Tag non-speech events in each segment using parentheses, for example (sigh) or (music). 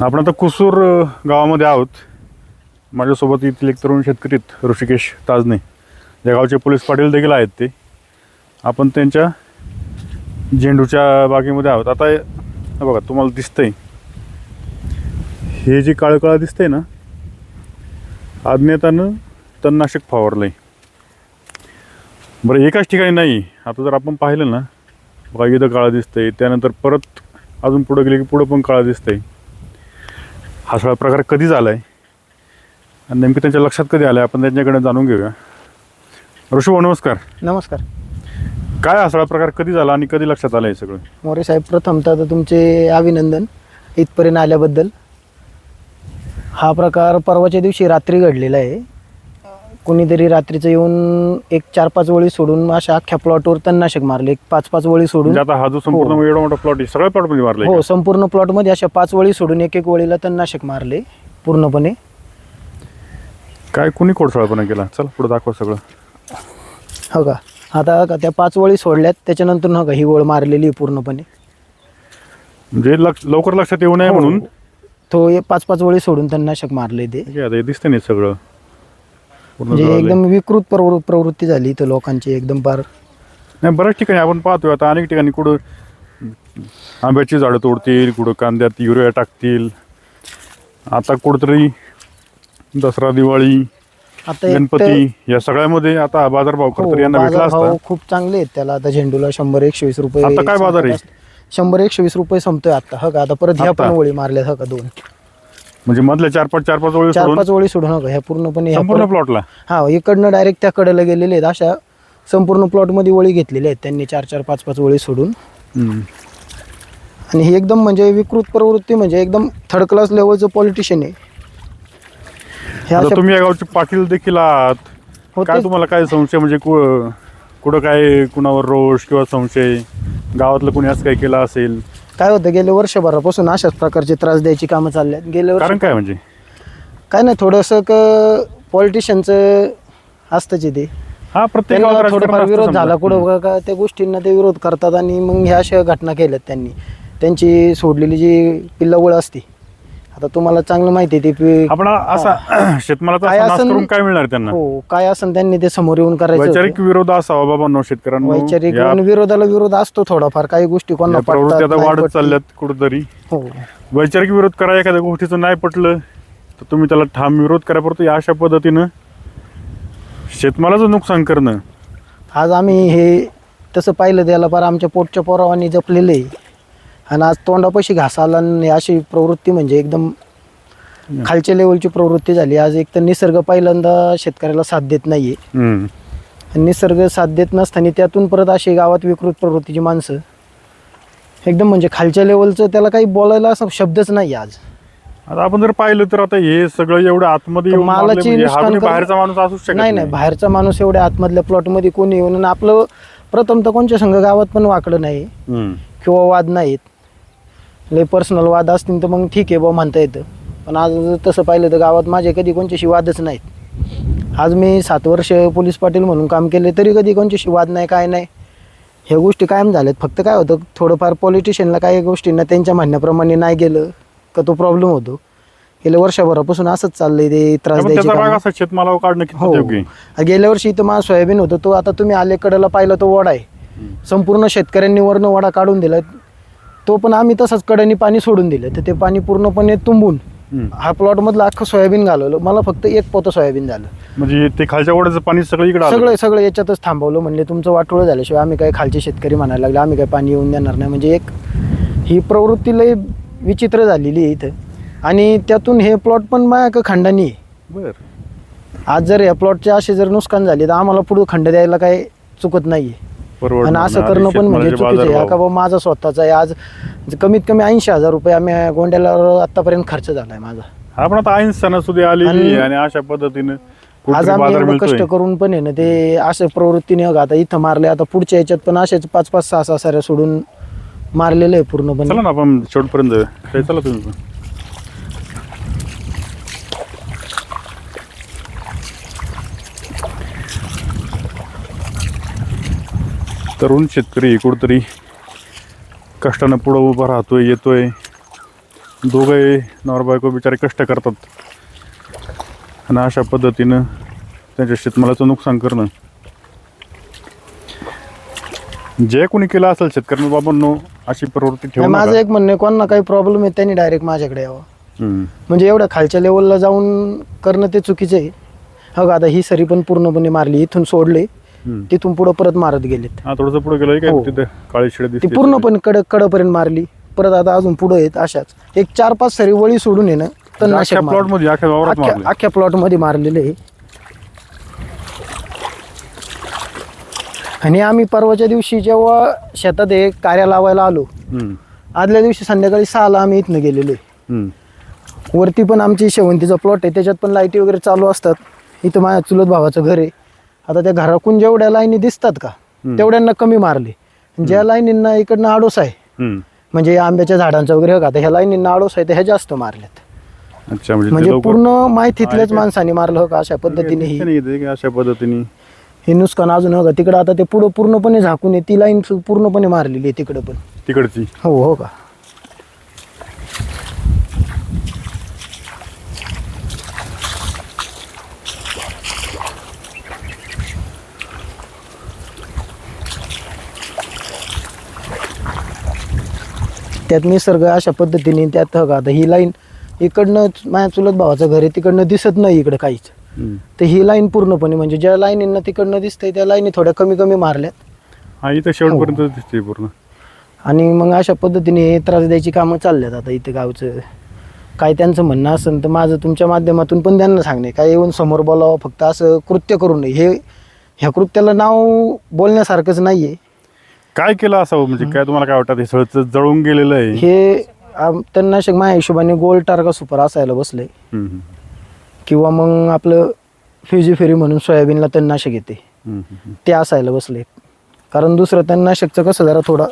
आपण आता कुसूर गावामध्ये आहोत. माझ्यासोबत येथील एक तरुण शेतकरी आहेत, ऋषिकेश ताजने. या गावचे पोलीस पाटील देखील आहेत ते. आपण त्यांच्या झेंडूच्या बागेमध्ये आहोत. आता हे बघा तुम्हाला दिसतंय. हे जे काळं दिसतंय ना अज्ञातानं तणनाशक फवारलंय. बरं एकाच ठिकाणी नाही. आता जर आपण पाहिलं ना बघा इथं काळं दिसतंय. त्यानंतर परत अजून पुढं गेले की पुढं पण काळं दिसतंय. हा सगळा प्रकार कधी झाला आहे आणि नेमकं त्यांच्या लक्षात कधी आलं आपण त्यांच्याकडे जाणून घेऊया. ऋषभ नमस्कार. नमस्कार. काय हा सगळा प्रकार कधी झाला आणि कधी लक्षात आलं हे सगळं? मोरे साहेब प्रथमतः तर तुमचे अभिनंदन इथपर्यंत आल्याबद्दल. हा प्रकार परवाच्या दिवशी रात्री घडलेला आहे. कोणीतरी रात्रीचं येऊन एक चार पाच वळी सोडून अशा अख्ख्या प्लॉटवर तणनाशक मारले. एक पाच पाच वळी सोडून म्हणजे आता हा जो संपूर्ण हो. एवढा मोठा प्लॉट आहे सगळ्या प्लॉटमध्ये मारलाय हो संपूर्ण प्लॉटमध्ये अशा पाच वळी सोडून एक एक वळीला तणनाशक मारले पूर्णपणे. काय कुणी खोडसाळपणा केला? चल पुढे दाखवा सगळं. हो का? आता का त्या पाच वळी सोडल्यात त्याच्यानंतर हो का ही वळ मारलेली आहे पूर्णपणे. म्हणजे लक्ष लवकर लक्षात येऊ नये हो. म्हणून? तो पाच पाच वळी सोडून तणनाशक मारले ते. ठीक आहे, आता हे दिसतंय नाही सगळं. म्हणजे. एकदम विकृत प्रवृ- प्रवृत्ती झाली इथं लोकांची एकदम फार नाही बऱ्याच ठिकाणी आपण पाहतोय आता अनेक ठिकाणी कुठं आंब्याची झाडं तोडतील कुठं कांद्यात युरिया टाकतील. आता कुठंतरी दसरा दिवाळी आता एक तर- गणपती या सगळ्यामध्ये आता हा बाजारभाव हो, यांना भेटला बाजारभाव असता खूप चांगले आहेत. त्याला आता झेंडूला शंभर एकशे वीस रुपये आता काय बाजार आहे? शंभर एकशे वीस रुपये संपतोय आता. हो का आता परत ह्या आता? पण ओळी मारल्या हो का दोन. म्हणजे मधल्या चार पाच चार पाच वेळेस चार पाच ओळी सोडून हो का ह्या पूर्णपणे ह्या संपूर्ण परत- प्लॉटला? हा इकडनं डायरेक्ट त्या कडेला गेलेले आहेत. अशा संपूर्ण प्लॉटमध्ये ओळी घेतलेल्या आहेत त्यांनी चार चार पाच पाच ओळी सोडून. आणि ही एकदम म्हणजे विकृत प्रवृत्ती म्हणजे एकदम थर्ड क्लास लेवलचं पॉलिटिशियन आहे. हे आता अशा- तुम्ही या गावचे पाटील देखील आहात. हो, काय तेच. तुम्हाला काय संशय? म्हणजे कु- कुठं काय कुणावर रोष किंवा संशय? गावातलं कुणी असं काय केलं असेल? काय होतं गेल्या वर्षभरापासून अशाच प्रकारचे त्रास द्यायची कामं चालल्यात गेल्या वर्षी कारण काय म्हणजे? काय नाही थोडंसं क पॉलिटिशियनचं असतंच आहे ते. हा प्रत्येक त्यांना गावात थोडंफार राजकारण विरोध असतं झाला समजा. कुठं बघा का त्या गोष्टींना ते विरोध करतात आणि मग ह्या अशा घटना केल्यात त्यांनी. त्यांची सोडलेली जी पिल्लावळ असते आता तुम्हाला चांगलं माहिती आहे ते पि- आपण असा (clears throat) शेतमालाचा काय असा नाश असन- करून काय मिळणार त्यांना? हो काय असं त्यांनी ते समोर येऊन करायचं वैचारिक. विरोध असावा बाबा नो शेतकऱ्यांना. वैचारिक विरोधाला विरोध असतो थोडाफार काही गोष्टी कोणाला प्रवृत्ती पटतात, आता नाही वाढत. चालल्यात कुठंतरी. हो. वैचारिक विरोध करा एखाद्या गोष्टीचं नाही पटलं तर तुम्ही त्याला ठाम विरोध करा. परंतु या अशा पद्धतीनं शेतमालाचं नुकसान करणं. आज आम्ही हे तसं पाहिलं त्याला पार आमच्या पोटच्या पोरावानी जपलेलं आहे. आणि आज तोंडापाशी घास आला आणि अशी प्रवृत्ती म्हणजे एकदम खालच्या लेवलची प्रवृत्ती झाली. आज एक तर निसर्ग पहिल्यांदा शेतकऱ्याला साथ देत नाहीये. हम्म. आणि निसर्ग साथ देत नसताना त्यातून परत अशी गावात विकृत प्रवृत्तीची माणसं एकदम म्हणजे खालच्या लेवलचं त्याला काही बोलायला असं शब्दच नाही आज. आता आपण जर पाहिलं तर आता हे सगळं एवढं आतमध्ये तर येऊन मारलंय मालाची म्हणजे हा नुकसान कोणी करणं- बाहेरचा माणूस असू शकत नाही नाही. बाहेरचा माणूस एवढ्या आतमधल्या प्लॉटमध्ये कोणी येऊन आणि आपलं प्रथम तर कोणच्या संघ गावात पण वाकडं नाही. हम्म. किंवा वाद नाहीत. लय पर्सनल वाद असतील तर मग ठीक आहे बा म्हणता येतं. पण आज तसं पाहिलं तर गावात माझे कधी कोणच्याशी वादच नाहीत. आज मी सात वर्ष पोलीस पाटील म्हणून काम केले तरी कधी कोणच्याशी वाद नाही काय नाही. ह्या गोष्टी कायम झाल्यात. फक्त काय होतं थोडंफार पॉलिटिशियनला काही गोष्टींना त्यांच्या म्हणण्याप्रमाणे नाही गेलं का तो प्रॉब्लेम होतो. गेल्या वर्षभरापासून असंच चाललंय ते त्रास द्यायची शेतमालावर काढणं हो? गेल्या वर्षी इथं माझं सोयाबीन होतं तो आता तुम्ही आलेकडेला पाहिलं तो वडा आहे. संपूर्ण शेतकऱ्यांनी वरनं वडा काढून दिला. तो पण आम्ही तसंच कड्याने पाणी सोडून दिलं. तर ते पाणी पूर्णपणे तुंबून. हा प्लॉट मधलं अख्खं सोयाबीन घालवलं. मला फक्त एक पोतं सोयाबीन झालं. म्हणजे ते खालच्या ओढ्याचं पाणी सगळं इकडे सगळं सगळं याच्यातच थांबवलं. म्हणले तुमचं वाटोळं झाल्याशिवाय आम्ही काय खालचे शेतकरी म्हणायला लागले आम्ही काय पाणी येऊन देणार नाही. म्हणजे एक ही प्रवृत्ती लय विचित्र झालेली आहे इथं. आणि त्यातून हे प्लॉट पण माझ्या खंडानी आहे. बर. आज जर या प्लॉटचे असे जर नुकसान झाले तर आम्हाला पुढे खंड द्यायला काही चुकत नाहीये. आणि असं. करणं पण म्हणजे चुकीचं आहे. का बाबा माझा स्वतःचा आहे. आज कमीत कमी ऐंशी हजार रुपये आम्ही गोंड्याला आतापर्यंत खर्च झालाय माझा. आपण आता ऐन सणासुदी आलेली आणि- अशा पद्धतीनं आज आम्ही कष्ट करून पण आहे ना ते अशा प्रवृत्तीने बघा आता इथं मारले आता पुढच्या याच्यात पण असेच पाच पाच सहा सहा साऱ्या सोडून मारलेलं आहे पूर्णपणे. चला ना आपण शेवटपर्यंत. चला तुम्ही तरुण शेतकरी कुठतरी कष्टानं पुढं उभा राहतोय येतोय. दोघंही नवरा बायको बिचारे कष्ट करतात. आणि अशा पद्धतीनं त्यांच्या शेतमालाचं नुकसान करणं. जे कोणी केलं असेल शेतकऱ्यांना बाबांनो अशी प्रवृत्ती ठेवू माझं एक म्हणणं आहे कोणाला काही प्रॉब्लेम आहे त्यांनी डायरेक्ट माझ्याकडे यावं. म्हणजे एवढ्या खालच्या लेवलला जाऊन करणं ते चुकीचं आहे. हो आता ही सरी पण पूर्णपणे मारली इथून सोडले. तिथून पुढं परत मारत गेलेत हा थोडंसं पुढे गेलं काय हो. तिथे काळी शिड ती दिसते पूर्णपणे कड कडपर्यंत मारली परत आता अजून पुढे आहेत अशाच एक चार पाच सरी वळी सोडून ना तणनाशक अख्ख्या प्लॉटमध्ये अख्ख्या वावरात अख्ख्या मारले अख्ख्या प्लॉटमध्ये मारलेले आहे. आणि आम्ही परवाच्या दिवशी जेव्हा शेतात हे कार्या लावायला आलो हम्म. आदल्या दिवशी संध्याकाळी सहाला आम्ही इथनं गेलेलो. हम्म. वरती पण आमची शेवंतीचा प्लॉट आहे त्याच्यात पण लाईटी वगैरे चालू असतात इथं माझ्या चुलत भावाचं घर आहे आता त्या घराकून जेवढ्या लाईनी दिसतात का तेवढ्यांना कमी मारले. ज्या लाईनींना इकडनं आडोस आहे. म्हणजे आंब्याच्या झाडांचं वगैरे हो का आता ह्या लाईनींना आडोस आहे तर ह्या जास्त मारल्यात. म्हणजे म्हणजे पूर्ण माहितीतल्याच? माणसाने मारलं हो का अशा पद्धतीने अशा पद्धतीने. हे नुकसान अजून हो का तिकडं आता ते पुढं पूर्णपणे झाकून ती लाईन पूर्णपणे मारलेली आहे तिकडं पण. तिकडची. हो हो का. त्यात निसर्ग अशा पद्धतीने त्यात हो का आता ही लाईन इकडनं माझ्या चुलत भावाचं घर आहे तिकडनं दिसत नाही इकडं काहीच. तर ही लाईन पूर्णपणे म्हणजे ज्या लाईनींना तिकडनं दिसतंय त्या लाईनी थोड्या कमी कमी मारल्यात. हा इथं शेवटपर्यंत दिसते पूर्ण. आणि मग अशा पद्धतीने हे त्रास द्यायची कामं चालल्यात आता इथे गावचं. काय त्यांचं म्हणणं असेल तर माझं तुमच्या माध्यमातून पण त्यांना सांगणे. काय येऊन समोर बोलावं फक्त असं कृत्य करू नये. हे ह्या कृत्याला नाव बोलण्यासारखंच नाही आहे काय केलं असावं? म्हणजे काय तुम्हाला काय वाटतं? हे सगळं जळून गेलेलं आहे. हे आम- तणनाशक माझ्या हिशोबाने गोल्ड टार्गा सुपर असायला हम्म, हम्म. किंवा मग आपलं फ्युजी फेरी म्हणून सोयाबीनला तणनाशक येते हम्म, हम्म. ते असायला बसले. कारण दुसरं तणनाशकचं कसं जरा थोडा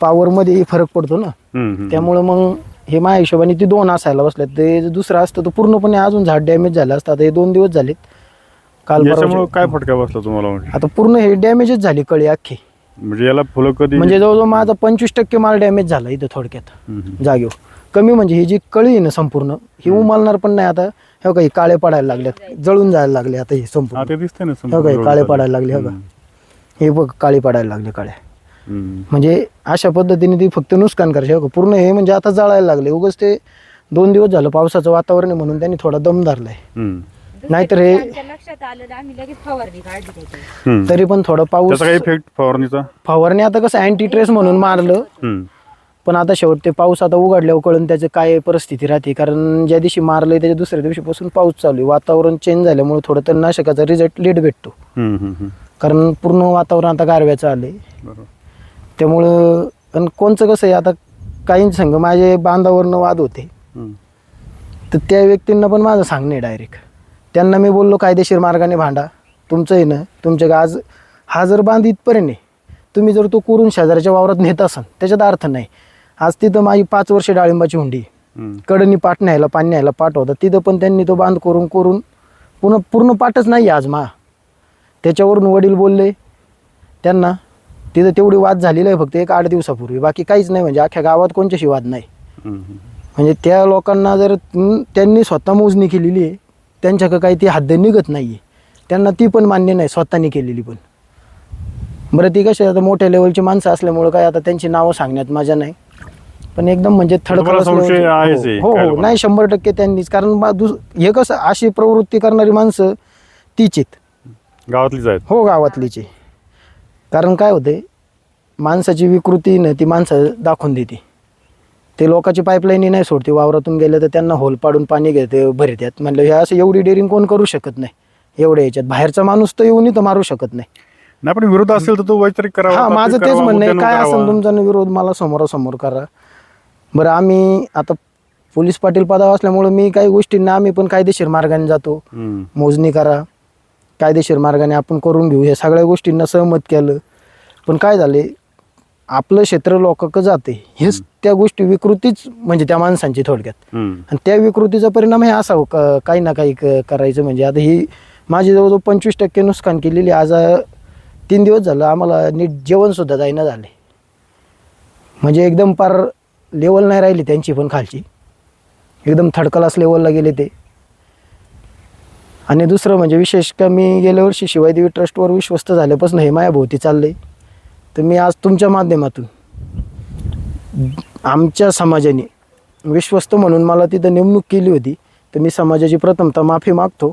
पॉवरमध्ये फरक पडतो ना. हम्म, हम्म. त्यामुळं मग हे माझ्या हिशोबाने ती दोन असायला बसल्यात ते दुसरं असतं तर पूर्णपणे अजून झाड डॅमेज झालं असतं. आता हे दोन दिवस झालेत. काल याच्यामुळं काय फटका बसला तुम्हाला? म्हणजे आता पूर्ण हे डॅमेजच झाली कळी अख्खी. म्हणजे याला फुलं कधी म्हणजे जवळजवळ माझा पंचवीस टक्के माल डॅमेज झाला इथं थोडक्यात. जागेवर. कमी म्हणजे ही जी कळी आहे ना संपूर्ण ही उमलणार पण नाही आता. हे काही काळे पडायला लागल्यात. जळून जायला लागले आता हे संपूर्ण. ते दिसतंय ना हो जळून काळे. पडायला लागले हो हे बघ काळे पडायला लागले हम्म. म्हणजे अशा पद्धतीने ती फक्त नुकसान करायची हो का पूर्ण हे म्हणजे आता जळायला लागले. उगाच ते दोन दिवस झालं पावसाचं वातावरण आहे म्हणून त्यांनी थोडा दम धरलाय. हम्म. नाहीतर हे- आमच्या लक्षात आलं तर आम्ही लगेच फवारणी काढली त्याची. हम्म. तरी पण थोडा पाऊस त्याचा काय इफेक्ट फवारणीचा? फवारणी आता कसं अँटी ट्रेस म्हणून मारलं. हम्म. पण आता शेवट ते पाऊस आता उघडल्यावर कळून त्याचं काय परिस्थिती राहते. कारण ज्या दिवशी मारलंय त्याच्या दुसऱ्या दिवशीपासून पाऊस चालू आहे. वातावरण चेंज झाल्यामुळे थोडं तणनाशकाचा रिझल्ट लेट भेटतो. हम्म, हम्म, हम्म. कारण पूर्ण वातावरण आता गारव्याचं आलंय बरोबर. त्यामुळं आणि कोणचं कसं आहे आता काही संघ माझे बांधावरनं वाद होते. हम्म. तर त्या व्यक्तींना पण माझं सांगणे डायरेक्ट त्यांना मी बोललो कायदेशीर मार्गाने भांडा. तुमचं ना तुमच्या आज हा जर बांध इथपर्यंत तुम्ही जर तो करून शेजाऱ्याच्या वावरात नेत असाल त्याच्यात अर्थ नाही. आज तिथं माझी पाच वर्ष डाळिंबाची हुंडी. कडनी पाट न्यायला पाणी न्यायला पाठ होता. तिथं पण त्यांनी तो बांध करून करून पूर्ण पूर्ण पाठच नाही आज मा. त्याच्यावरून वडील बोलले त्यांना तिथं तेवढी वाद झालेली आहे फक्त एक आठ दिवसापूर्वी. बाकी काहीच नाही म्हणजे अख्ख्या गावात कोणच्याशी वाद नाही. म्हणजे त्या लोकांना जर त्यांनी स्वतः मोजणी केलेली आहे त्यांच्याकडे काही ती हद्द निघत नाही आहे त्यांना ती पण मान्य नाही स्वतःनी केलेली पण. बरं ती कशी आता मोठ्या लेवलची माणसं असल्यामुळं काय आता त्यांची नावं सांगण्यात मजा नाही. पण एकदम म्हणजे थर्ड क्लास हो हो हो. नाही शंभर टक्के त्यांनीच. कारण हे कसं अशी प्रवृत्ती करणारी माणसं तीच आहेत. गावातलीच आहेत. हो गावातलीचे कारण काय होते माणसाची विकृती न ती माणसं दाखवून देते. ते लोकांची पाईपलाईन नाही सोडते. वावरातून गेले तर त्यांना होल पाडून पाणी घेते भरत्यात म्हणलं हे असं एवढी डेअरिंग कोण करू शकत नाही? एवढ्या याच्यात. बाहेरचा माणूस तर येऊन तर मारू शकत नाही. नाही पण विरोध असेल तर तो वैचारिक करावा. हा माझं तेच म्हणणं आहे. काय असेल. तुमचा विरोध मला समोरासमोर करा. बरं आम्ही आता पोलीस पाटील पदावर असल्यामुळं मी काही गोष्टींना आम्ही पण कायदेशीर मार्गाने जातो. मोजणी करा. कायदेशीर मार्गाने आपण करून घेऊ. या सगळ्या गोष्टींना सहमत केलं. पण काय झाले? आपलं क्षेत्र लोक जाते हेच त्या गोष्टी विकृतीच म्हणजे त्या माणसांची थोडक्यात. आणि त्या विकृतीचा परिणाम हे असा हो, क- काही ना काही क- करायचं म्हणजे आता ही माझी जवळजवळ पंचवीस टक्के नुकसान केलेली आज अ, तीन दिवस झालं आम्हाला नीट जेवणसुद्धा जाईना झाले. म्हणजे एकदम पार लेवल नाही राहिली त्यांची पण खालची. एकदम थर्ड क्लास लेवलला गेले ते. आणि दुसरं म्हणजे विशेष का मी गेल्या वर्षी शिवायदेवी ट्रस्टवर विश्वस्त झाल्यापासून हे मायाभोवती चाललं आहे तर मी आज तुमच्या माध्यमातून आमच्या समाजाने विश्वस्त म्हणून मला तिथं नेमणूक केली होती. तर मी समाजाची प्रथमतः माफी मागतो.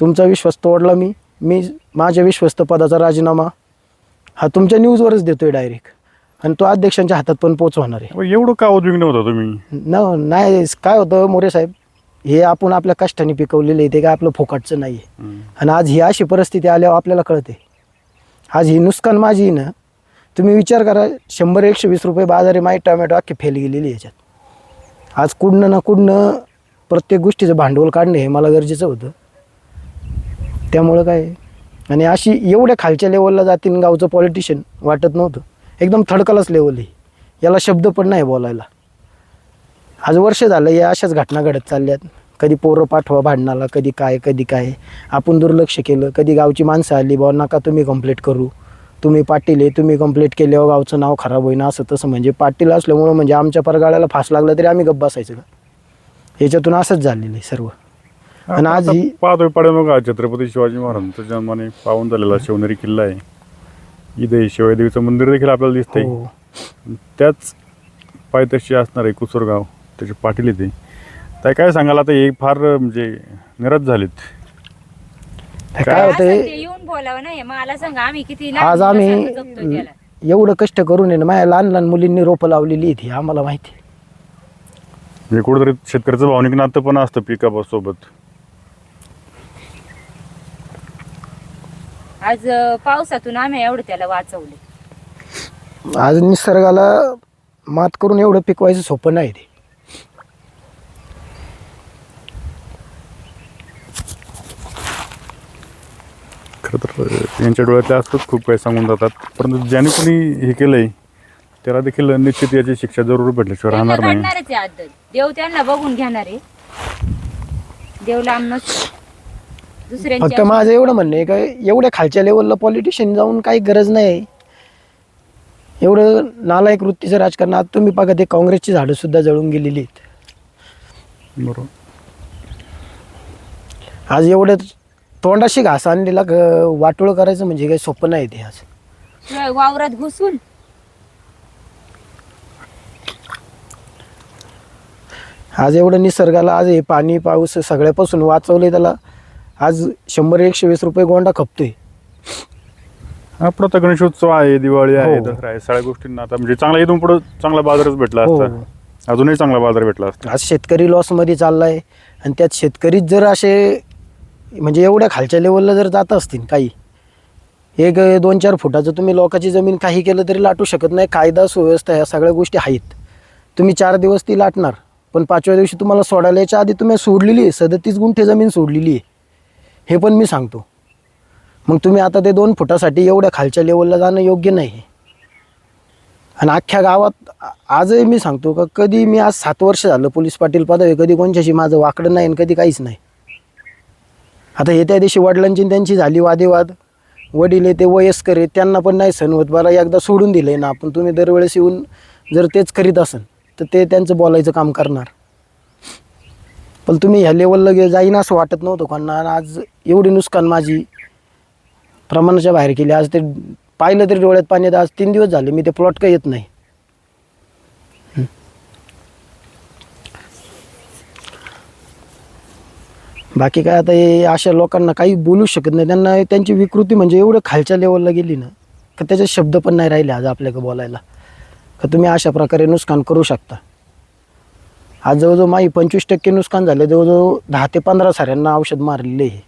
तुमचा विश्वास तोडला मी. मी माझ्या विश्वस्त पदाचा राजीनामा हा तुमच्या न्यूजवरच देतो आहे डायरेक्ट. आणि तो अध्यक्षांच्या हातात पण पोचवणार आहे. एवढं का उद्विग्न होता तुम्ही? न नाही काय होतं मोरे साहेब हे आपण आपल्या कष्टाने पिकवलेले आहे ते काय आपलं फोकाटचं नाही आहे. आणि आज ही अशी परिस्थिती आल्यावर आपल्याला कळते आज ही नुकसान माझी ना तुम्ही विचार करा शंभर एकशे वीस रुपये बाजारी माहीत टोमॅटो अख्खी फेल गेलेली याच्यात. आज कुडणं ना कुडणं प्रत्येक गोष्टीचं भांडवल काढणं हे मला गरजेचं होतं. त्यामुळं काय? आणि अशी एवढ्या खालच्या लेवलला जातील गावचं पॉलिटिशियन वाटत नव्हतं. एकदम थडकलाच लेवल आहे. याला शब्द पण नाही बोलायला. आज वर्ष झालं या अशाच घटना घडत चालल्यात. कधी पोरं पाठवा भांडणाला कधी काय कधी काय. आपण दुर्लक्ष केलं कधी गावची माणसं आली बुवा नका तुम्ही कंप्लीट करू. तुम्ही पाटील आहे तुम्ही कंप्लेंट केल्यावर गावचं नाव खराब होईना असं तसं म्हणजे पाटील असल्यामुळं म्हणजे आमच्या परगाळ्याला फास लागला तरी आम्ही गप्प बसायचं. का याच्यातून असंच झालेलं आहे सर्व. आणि आज ही पाहतोय पाड्यामग छत्रपती शिवाजी महाराजांचा जन्माने पावन झालेला शिवनेरी किल्ला आहे. इथे शिवाजीदेवीचं मंदिर देखील आपल्याला दिसतंय. हो. त्याच पायथ्याशी असणार आहे कुसुरगाव त्याचे पाटील येते काय सांगाल? आता हे फार म्हणजे निराश झालेत. काय असं होतंय? ते येऊन बोलावं नाही मला सांगा आम्ही किती आज लहान आम्ही मुलासारखं जगतोय त्याला. एवढं कष्ट करून आहे ना माझ्या लहान लहान मुलींनी रोपं लावलेली आहेत ही आम्हाला माहिती आहे. म्हणजे कुठेतरी शेतकऱ्याचं भावनिक नातं पण असतं पिकासोबत. आज अं, पावसातून आम्ही एवढं त्याला वाचवले. आज निसर्गाला मात करून एवढं पिकवायचं सोपं नाही ते खरं तर यांच्या डोळ्यातले असतंच खूप काही सांगून जातात. परंतु ज्याने कोणी हे केलंय त्याला देखील निश्चित याची शिक्षा जरूर भेटल्याशिवाय त्यांना राहणार नाही. घडणारच आहे आदत देव त्यांना बघून घेणार आहे. देव लांब नसतो. दुसऱ्यांची फक्त माझं एवढं म्हणणं आहे का एवढ्या खालच्या लेवलला पॉलिटिशियन जाऊन काही गरज नाही. एवढं नालायक वृत्तीचं राजकारण आज तुम्ही बघा ते काँग्रेसची झाडं सुद्धा जळून गेलेली आहेत. बरोबर. आज एवढं तोंडाशी घास आणलेला ग- वाटोळं करायचं म्हणजे काही सोपं नाही ते आज वावरात घुसून? आज एवढं निसर्गाला आज हे पाणी पाऊस सगळ्यापासून वाचवलंय त्याला. आज शंभर एकशे वीस रुपये गोंडा खपतोय. हा पुढं आता गणेशोत्सव आहे दिवाळी आहे हो. दसरा आहे सगळ्या गोष्टींना आता म्हणजे चांगला इथून पुढं चांगला बाजारच भेटला हो. असता. अजूनही चांगला बाजार भेटला असता. आज शेतकरी लॉसमध्ये चाललाय. आणि त्यात शेतकरीच जर असे म्हणजे एवढ्या खालच्या लेवलला जर जात असतील काही एक दोन चार फुटाचं तुम्ही लोकांची जमीन काही केलं तरी लाटू शकत नाही. कायदा सुव्यवस्था ह्या सगळ्या गोष्टी आहेत. तुम्ही चार दिवस ती लाटणार पण पाचव्या दिवशी तुम्हाला सोडायला याच्या आधी तुम्ही सोडलेली आहे. सदतीस गुंठे जमीन सोडलेली आहे. हे पण मी सांगतो. मग तुम्ही आता ते दोन फुटासाठी एवढ्या खालच्या लेवलला जाणं योग्य नाही. आणि अख्ख्या गावात आजही मी सांगतो का कधी मी आज सात वर्ष झालं पोलीस पाटील पदवी कधी कोणच्याशी माझं वाकडं नाही आणि कधी काहीच नाही. आता हे त्या दिवशी वडिलांची त्यांची झाली वादेवाद. वडील आहे ते वयस्कर आहेत त्यांना पण नाही सण होत. मला एकदा सोडून दिलं आहे ना आपण. तुम्ही दरवेळेस येऊन जर तेच करीत असेल तर ते त्यांचं बोलायचं काम करणार. पण तुम्ही ह्या लेवलला गे जाईन असं वाटत नव्हतं कोणा आज एवढी नुकसान माझी प्रमाणाच्या बाहेर केली. आज ते पाहिलं तरी डोळ्यात पाणी आज तीन दिवस झाले मी ते प्लॉट काही येत नाही. बाकी काय आता हे अशा लोकांना काही बोलू शकत नाही. त्यांना त्यांची विकृती म्हणजे एवढं खालच्या लेवलला गेली ना का त्याचे शब्द पण नाही राहिले आज आपल्याकडे बोलायला. का तुम्ही अशा प्रकारे नुकसान करू शकता. आज जवळजवळ माही पंचवीस टक्के नुकसान झालं जवळजवळ दहा ते पंधरा साऱ्यांना औषध मारलेले आहे.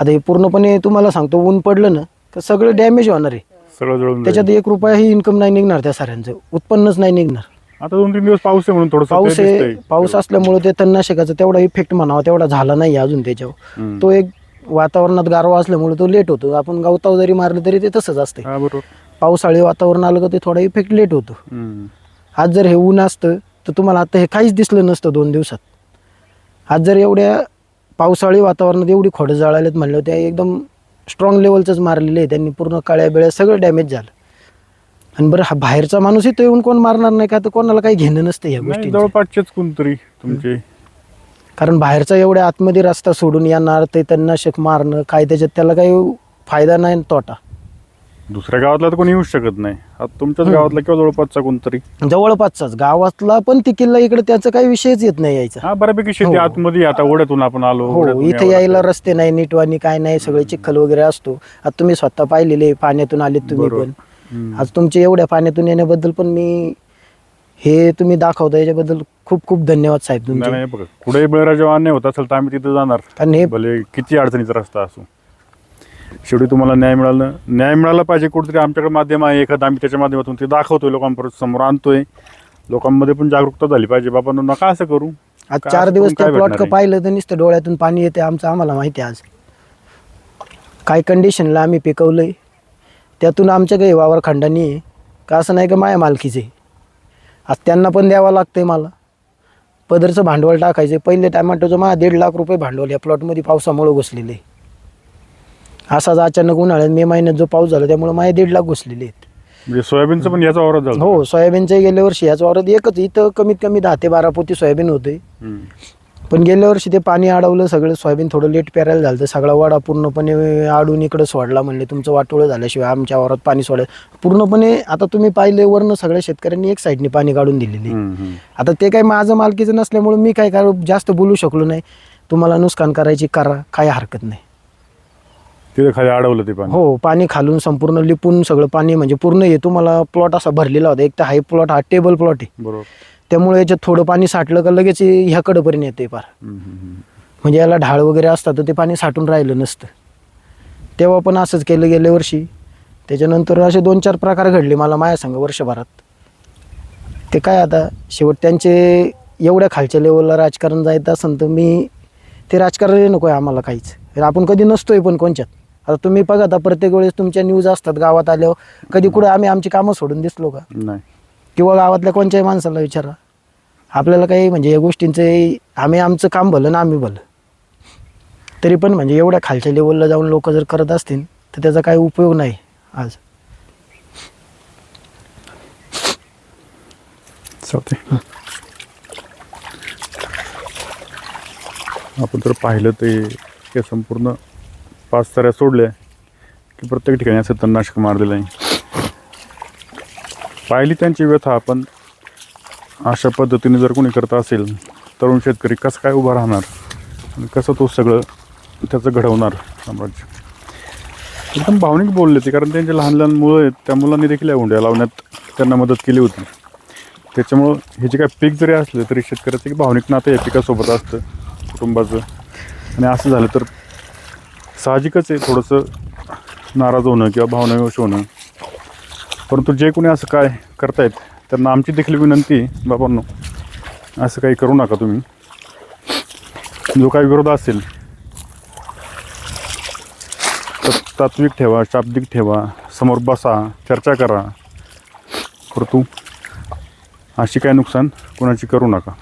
आता हे पूर्णपणे तुम्हाला सांगतो ऊन पडलं ना तर सगळं डॅमेज होणार आहे. सगळं त्याच्यात. एक रुपयाही इन्कम नाही निघणार त्या साऱ्यांचं उत्पन्नच नाही निघणार. आता दोन तीन दिवस पाऊस आहे म्हणून थोडस पाऊस आहे पाऊस असल्यामुळे ते तणनाशकाचा तेवढा इफेक्ट म्हणावा तेवढा झाला नाही अजून त्याच्यावर. तो एक वातावरणात गारवा असल्यामुळे तो लेट होतो. आपण गवताव जरी मारलं तरी ते तसंच असते पावसाळी वातावरण आलं का ते थोडा इफेक्ट लेट होतो. आज जर हे ऊन असतं तर तुम्हाला आता हे काहीच दिसलं नसतं दोन दिवसात. आज जर एवढ्या पावसाळी वातावरणात एवढी खोडं जाळालेत म्हणलं ते एकदम स्ट्रॉंग लेवलचंच मारलेलं आहे त्यांनी पूर्ण काळ्या बेळ्या सगळं डॅमेज झालं. आणि बरं हा बाहेरचा माणूस इथं येऊन कोण मारणार नाही का तर कोणाला काही घेणं नसतं या गोष्टी जवळपासचेच कोणतरी तुमचे कारण बाहेरचा एवढ्या आतमध्ये रस्ता सोडून येणार ते त्यांना शक मारणं काय त्याच्यात त्याला काही फायदा नाही आणि तोटा दुसऱ्या गावातला तर कोणी येऊच शकत नाही आता तुमच्याच. गावातला किंवा जवळपासचा कोणतरी जवळपासचाच गावातला पण ती किल्ला इकडे त्याचा काही विषयच येत नाही यायचा हा बऱ्यापैकी शेती हो. आतमध्ये आता ओढ्यातून आपण आलो हो ओढ्यातून इथे यावं यायला. रस्ते नाही नीटवानी काय नाही सगळे चिखल वगैरे असतो आता तुम्ही स्वतः पाहिलेले पाण्यातून आलेत तुम्ही. पण. आज तुमच्या एवढ्या पाण्यातून येण्याबद्दल पण मी हे तुम्ही दाखवता याच्याबद्दल खूप खूप धन्यवाद साहेब नाही तुमचे. नाही, बघा कुठेही बळीराजा अन्याय होत असेल तर आम्ही तिथे जाणार. हे भले किती अडचणीचा रस्ता असो. शेवटी तुम्हाला न्याय मिळाला न्याय मिळाला पाहिजे कुठेतरी आमच्याकडे माध्यम आहे एखादं आम्ही त्याच्या माध्यमातून ते दाखवतोय लोकांपर्यंत समोर आणतोय. लोकांमध्ये पण जागरूकता झाली पाहिजे बाबा नका असं करू. आज का चार असं दिवस करून त्या काय प्लॉट भेटणार आहे? पाहिलं तर नुसतं डोळ्यातून पाणी येते आमचं आम्हाला माहिती आहे आज. काय कंडिशनला आम्ही पिकवलंय त्यातून आमच्या काही वावर खंडानी आहे. का असं नाही का माया मालकीचे? आज त्यांना पण द्यावं लागतंय मला. पदरचं भांडवल टाकायचे पहिले टॅमॅटोचं मला दीड लाख रुपये भांडवल या प्लॉटमध्ये पावसामुळे घुसलेले. असाच अचानक उन्हाळ्यात मे महिन्यात जो पाऊस झाला त्यामुळे माझे दीड लाख घुसलेले आहेत. म्हणजे सोयाबीनचं पण याचा वावरात झालं. हो सोयाबीनच्या गेल्या वर्षी याच वावरात एकच इथं कमीत कमी दहा ते बारा पोती सोयाबीन होते. पण गेल्या वर्षी ते पाणी अडवलं सगळं सोयाबीन थोडं लेट पेरायला झालं. तर सगळा वाडा पूर्णपणे अडून इकडं सोडला म्हणले. तुमचं वाटोळं झाल्याशिवाय आमच्या वावरात पाणी सोडायचं पूर्णपणे आता तुम्ही पाहिले वरनं सगळ्या शेतकऱ्यांनी एक साईडने पाणी काढून दिलेले. आता ते काही माझं मालकीचं नसल्यामुळे मी काय काय जास्त बोलू शकलो नाही. तुम्हाला नुकसान करायची करा काय हरकत नाही. तिथे खाली अडवलं ते पाणी. हो पाणी खालून संपूर्ण लिपून सगळं पाणी म्हणजे पूर्ण हे तुम्हाला प्लॉट असा भरलेला होता. एक तर हाय प्लॉट हा टेबल प्लॉट आहे. बरोबर. त्यामुळे याच्यात थोडं पाणी साठलं का लगेच ह्याकडंपर्यंत येते पार. म्हणजे याला ढाळ वगैरे असतात तर ते पाणी साठून राहिलं नसतं. तेव्हा पण असंच केलं गेल्या वर्षी. त्याच्यानंतर असे दोन चार प्रकार घडले मला माया सांग वर्षभरात. ते काय आता शेवट त्यांचे एवढ्या खालच्या लेवलला राजकारण जायचं असेल तर मी ते राजकारण नको आहे आम्हाला काहीच. आपण कधी नसतोय पण कोणच्यात. आता तुम्ही बघा आता प्रत्येक वेळेस तुमच्या न्यूज असतात गावात आल्यावर. कधी कुठं आम्ही आमची कामं सोडून दिसलो का? नाही. किंवा गावातल्या कोणत्याही माणसाला विचारा. आपल्याला काही म्हणजे या गोष्टींचं आम्ही आमचं काम भलं ना आम्ही भलं. तरी पण म्हणजे एवढ्या खालच्या लेवलला जाऊन लोक जर करत असतील तर त्याचा काही उपयोग नाही आज. आपण जर पाहिलं ते संपूर्ण पाच सऱ्या सोडल्या की प्रत्येक ठिकाणी असं तणनाशक मारलेलं आहे. पाहिली त्यांची व्यथा आपण अशा पद्धतीने जर कोणी करत असेल तरुण शेतकरी कसं काय उभा राहणार? आणि कसं तो सगळं त्याचं घडवणार साम्राज्य? एकदम भावनिक बोलले ते कारण त्यांचे लहान लहान मुलं आहेत त्या मुलांनी देखील या हुंड्या लावण्यात त्यांना मदत केली होती. त्याच्यामुळं हे जे काय पीक जरी असलं तरी शेतकऱ्याचं एक भावनिक नातं या पिकासोबत असतं कुटुंबाचं. आणि असं झालं तर साहजिकच आहे थोडंसं नाराज होणं किंवा भावनाविवश होणं. परंतु जे कोणी असं काय करतायत त्यांना आमची देखील विनंती बाबांनो. असं काही करू नका तुम्ही. जो काही विरोध असेल तर तात्विक ठेवा शाब्दिक ठेवा समोर बसा चर्चा करा. परंतु अशी काय नुकसान कोणाची करू नका.